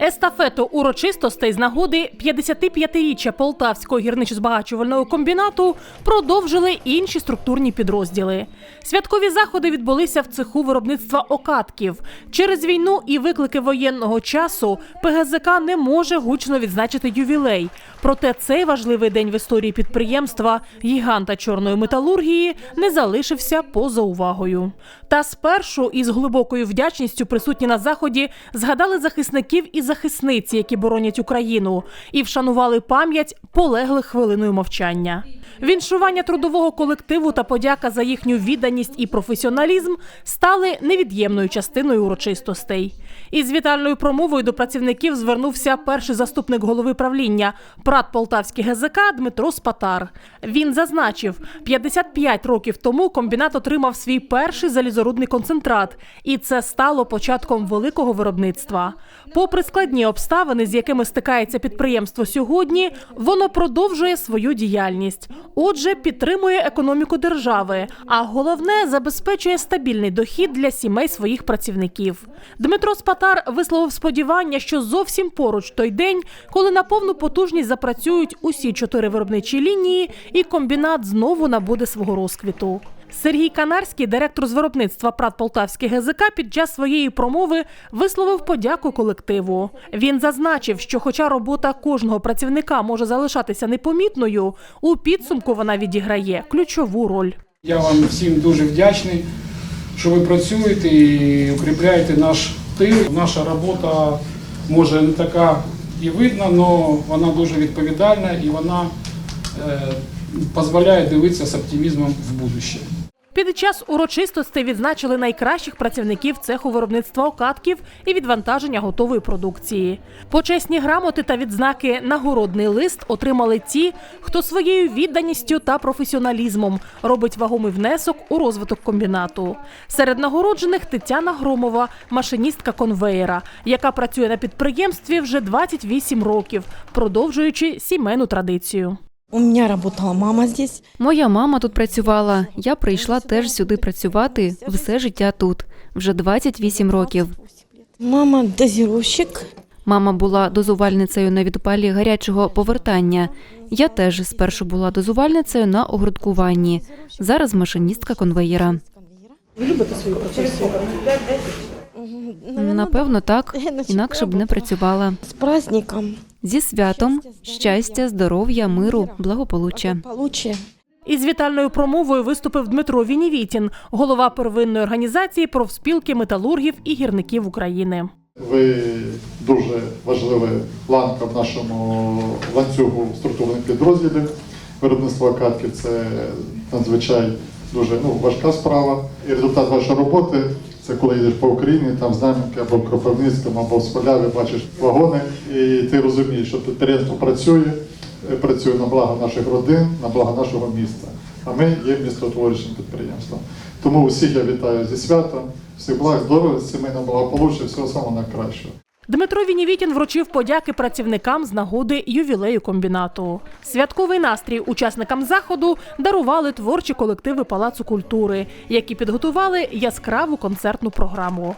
Естафету урочистостей з нагоди 55-річчя Полтавського гірничо-збагачувального комбінату продовжили інші структурні підрозділи. Святкові заходи відбулися в цеху виробництва окатків. Через війну і виклики воєнного часу ПГЗК не може гучно відзначити ювілей. Проте цей важливий день в історії підприємства гіганта чорної металургії не залишився поза увагою. Та спершу із глибокою вдячністю присутні на заході згадали захисників і захисниць, які боронять Україну, і вшанували пам'ять полеглих хвилиною мовчання. Віншування трудового колективу та подяка за їхню відданість і професіоналізм стали невід'ємною частиною урочистостей. Із вітальною промовою до працівників звернувся перший заступник голови правління ПРАТ Полтавський ГЗК Дмитро Спатар. Він зазначив, 55 років тому комбінат отримав свій перший залізорудний концентрат, і це стало початком великого виробництва. Попри складні обставини, з якими стикається підприємство сьогодні, воно продовжує свою діяльність. Отже, підтримує економіку держави, а головне забезпечує стабільний дохід для сімей своїх працівників. Дмитро Спатар висловив сподівання, що зовсім поруч той день, коли на повну потужність запрацюють усі чотири виробничі лінії, і комбінат знову набуде свого розквіту. Сергій Канарський, директор з виробництва ПРАТ Полтавський ГЗК, під час своєї промови висловив подяку колективу. Він зазначив, що, хоча робота кожного працівника може залишатися непомітною, у підсумку вона відіграє ключову роль. Я вам всім дуже вдячний, що ви працюєте і укріпляєте наш тил. Наша робота може не така і видна, але вона дуже відповідальна і вона е, дозволяє дивитися з оптимізмом в будущее. Під час урочистостей відзначили найкращих працівників цеху виробництва окатків і відвантаження готової продукції. Почесні грамоти та відзнаки нагородний лист отримали ті, хто своєю відданістю та професіоналізмом робить вагомий внесок у розвиток комбінату. Серед нагороджених Тетяна Громова, машиністка конвеєра, яка працює на підприємстві вже 28 років, продовжуючи сімейну традицію. У меня работала мама здесь. Моя мама тут працювала. Я прийшла теж сюди працювати все життя тут, вже 28 років. Мама дозировщик. Мама була дозувальницею на відпалі гарячого повертання. Я теж спершу була дозувальницею на огородкуванні. Зараз машиністка конвеєра. Ви любите свою Напевно, так. Інакше б не працювала. С праздником. Зі святом, щастя, здоров'я, миру, благополуччя. Із вітальною промовою виступив Дмитро Вінівітін, голова первинної організації профспілки металургів і гірників України. Ви дуже важлива ланка в нашому ланцюгу структурних підрозділів. Виробництво катків це надзвичай дуже ну, важка справа. І результат вашої роботи це коли йдеш по Україні, там з Знам'янки або в Кропивницькому, або в Смоляві, бачиш вагони, і ти розумієш, що підприємство працює, е, працює на благо наших родин, на благо нашого міста. А ми є містотворчим підприємством. Тому усіх я вітаю зі святом, всіх благ, здоров'я, сімейного благополуччя, всього самого найкращого. Дмитро Вінівітін вручив подяки працівникам з нагоди ювілею комбінату. Святковий настрій учасникам заходу дарували творчі колективи Палацу культури, які підготували яскраву концертну програму.